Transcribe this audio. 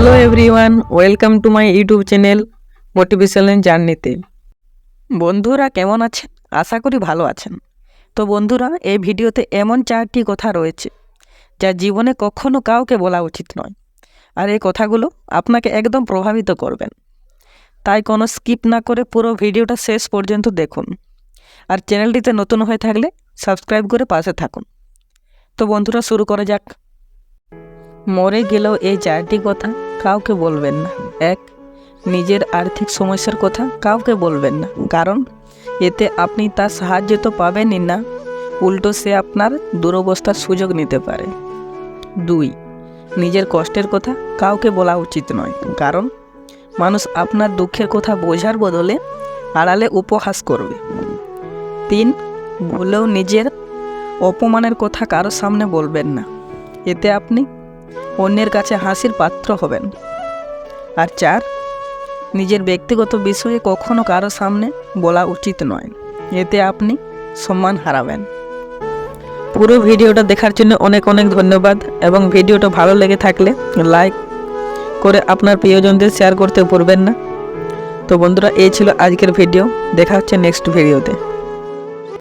Everyone welcome to my YouTube channel motivational জার্নিতে বন্ধুরা, কেমন আছেন? আশা করি ভালো আছেন। তো বন্ধুরা, এই ভিডিওতে এমন চারটি কথা রয়েছে, যা জীবনে কখনো কাউকে বলা উচিত নয়। আর এই কথাগুলো আপনাকে একদম প্রভাবিত করবেন। তাই কোনো স্কিপ না করে পুরো ভিডিওটা শেষ পর্যন্ত দেখুন। আর চ্যানেলটিতে নতুন হয়ে থাকলে সাবস্ক্রাইব করে পাশে থাকুন। তো বন্ধুরা, শুরু করা যাক। মরে গেলেও এই চারটি কথা কাউকে বলবেন না। এক, নিজের আর্থিক সমস্যার কথা কাউকে বলবেন না। কারণ, এতে আপনি তার সাহায্য তো পাবেনই না। উল্টো সে আপনার দুরবস্থার সুযোগ নিতে পারে। দুই, নিজের কষ্টের কথা কাউকে বলা উচিত নয়। কারণ, মানুষ আপনার দুঃখের কথা বোঝার বদলে আড়ালে উপহাস করবে। তিন, ভুলেও নিজের অপমানের কথা কারোর সামনে বলবেন না। এতে আপনি অন্যের কাছে হাসির পাত্র হবেন। আর চার, নিজের ব্যক্তিগত বিষয়ে কখনো কারও সামনে বলা উচিত নয়। এতে আপনি সম্মান হারাবেন। পুরো ভিডিওটা দেখার জন্য অনেক অনেক ধন্যবাদ এবং ভিডিওটা ভালো লেগে থাকলে লাইক করে আপনার প্রিয়জনদের শেয়ার করতে ভুলবেন না। তো বন্ধুরা, এই ছিল আজকের ভিডিও। দেখা হচ্ছে নেক্সট ভিডিওতে